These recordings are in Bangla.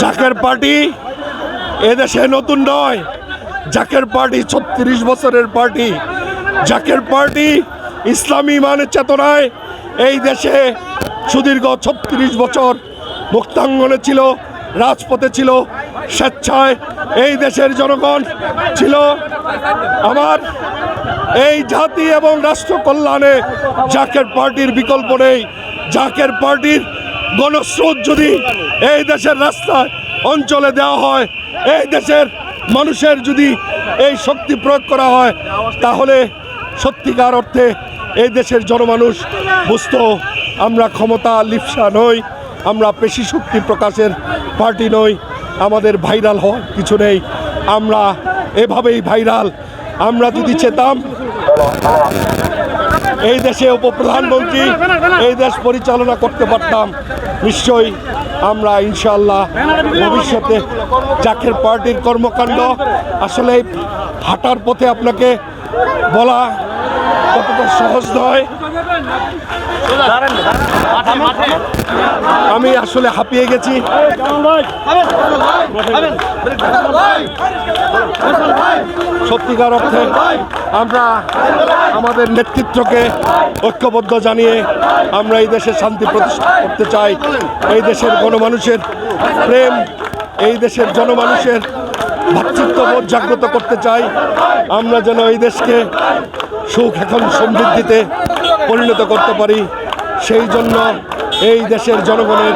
জাকের পার্টি এদেশে নতুন নয়। জাকের পার্টি ছত্রিশ বছরের পার্টি। জাকের পার্টি ইসলামী মানের চেতনায় এই দেশে সুদীর্ঘ ছত্রিশ বছর মুক্তাঙ্গনে ছিল, রাজপথে ছিল, স্বেচ্ছায় এই দেশের জনগণ ছিল। আমার এই জাতি এবং রাষ্ট্র কল্যাণে জাকের পার্টির বিকল্প নেই। জাকের পার্টির গণস্রোত যদি এই দেশের রাস্তায় অঞ্চলে দেওয়া হয়, এই দেশের মানুষের যদি এই শক্তি প্রয়োগ করা হয়, তাহলে সত্যিকার অর্থে এই দেশের জনমানুষ বুঝতো আমরা ক্ষমতা লিপসা নই, আমরা পেশি শক্তি প্রকাশের পার্টি নই, আমাদের ভাইরাল হওয়ার কিছু নেই। আমরা এভাবেই ভাইরাল। আমরা যদি চেতাম এই দেশে উপপ্রধানমন্ত্রী, এই দেশ পরিচালনা করতে পারতাম। নিশ্চয়ই আমরা ইনশাল্লাহ ভবিষ্যতে জাকের পার্টির কর্মকাণ্ড আসলে হাঁটার পথে আপনাকে বলা কতটা সহজ নয়। আমি আসলে হাঁপিয়ে গেছি। সত্যিকার অর্থে আমরা আমাদের নেতৃত্বকে ঐক্যবদ্ধ জানিয়ে আমরা এই দেশে শান্তি প্রতিষ্ঠা করতে চাই। এই দেশের গণমানুষের প্রেম, এই দেশের জনমানুষের ভাতৃত্ববোধ জাগ্রত করতে চাই। আমরা যেন এই দেশকে সুখ, এখন সমৃদ্ধিতে পরিণত করতে পারি। সেই জন্য এই দেশের জনগণের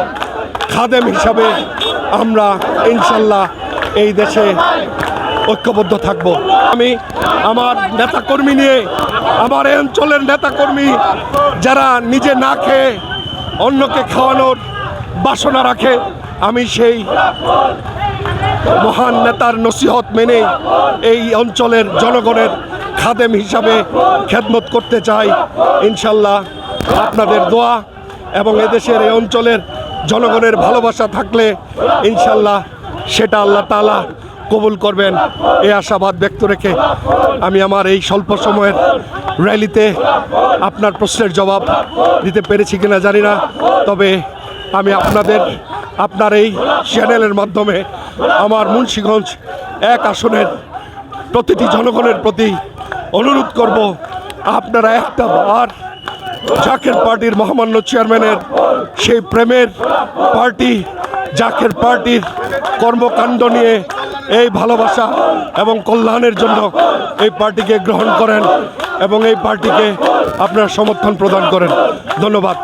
খাদেম হিসাবে আমরা ইনশাল্লাহ এই দেশে ঐক্যবদ্ধ থাকব। আমি আমার নেতাকর্মী নিয়ে, আমার এই অঞ্চলের নেতাকর্মী, যারা নিজে না খেয়ে অন্যকে খাওয়ানোর বাসনা রাখে, আমি সেই মহান নেতার নসিহত মেনে এই অঞ্চলের জনগণের খাদেম হিসাবে খেদমত করতে চাই। ইনশাল্লাহ আপনাদের দোয়া এবং এদেশের এই অঞ্চলের জনগণের ভালোবাসা থাকলে ইনশাল্লাহ সেটা আল্লাহ তালা কবুল করবেন। এই আশাবাদ ব্যক্ত রেখে আমি আমার এই স্বল্প সময়ের র্যালিতে আপনার প্রশ্নের জবাব দিতে পেরেছি কিনা জানি না। তবে আমি আপনাদের, আপনার এই চ্যানেলের মাধ্যমে আমার মুন্সীগঞ্জ এক আসনের প্রতিটি জনগণের প্রতি অনুরোধ করব, আপনারা একটা বার জাকের পার্টির মহামান্য চেয়ারম্যানের সেই প্রেমের পার্টি, জাকের পার্টির কর্মকাণ্ড নিয়ে এই ভালোবাসা এবং কল্যাণের জন্য এই পার্টিকে গ্রহণ করেন এবং এই পার্টিকে আপনার সমর্থন প্রদান করেন। ধন্যবাদ।